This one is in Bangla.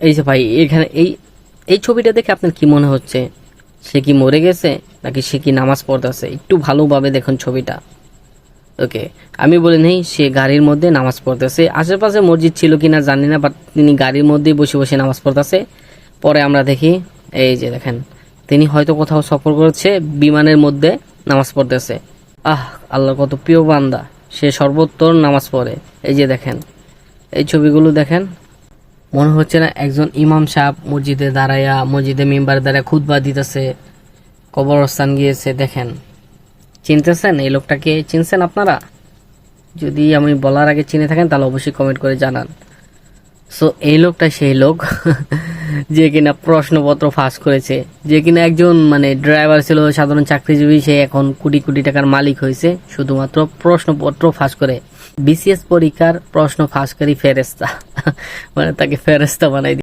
এই যে ভাই, এখানে এই এই ছবিটা দেখে আপনার কি মনে হচ্ছে? সে কি মরে গেছে, নাকি সে কি নামাজ পড়তেছে একটু ভালোভাবে দেখুন ছবিটা। ওকে, আমি বলি নেই, সে গাড়ির মধ্যে নামাজ পড়তেছে আশেপাশে মসজিদ ছিল কিনা জানি না বাট তিনি গাড়ির মধ্যেই বসে বসে নামাজ পড়তেছে পরে আমরা দেখি, এই যে দেখেন, তিনি হয়তো কোথাও সফর করছে, বিমানের মধ্যে নামাজ পড়তেছে আহ আল্লাহ কত প্রিয় বান্দা, সে সর্বোত্তর নামাজ পড়ে। এই যে দেখেন, এই ছবিগুলো দেখেন মনে হচ্ছে না একজন ইমাম সাহেব মসজিদে দাঁড়াইয়া, মসজিদে মেম্বার দাঁড়ায় খুদবা দিতেছে, কবরস্থান গিয়েছে, দেখেন। চিনতেছেন? এই লোকটাকে চিনছেন আপনারা? যদি আমি বলার আগে চিনে থাকেন, তাহলে অবশ্যই কমেন্ট করে জানান। সো এই লোকটা সেই লোক। যে কিনা প্রশ্নপত্র ফাঁস করেছে, যে কিনা একজন মানে ড্রাইভার ছিল, সাধারণ চাকরিজীবী, সে এখন কোটি কোটি টাকার মালিক হয়েছে, শুধুমাত্র প্রশ্নপত্র ফাঁস করে। বিসিএস পরীক্ষার প্রশ্ন ফাঁসকারী ফেরেস্তা মানে তাকে ফেরেস্তা বানাই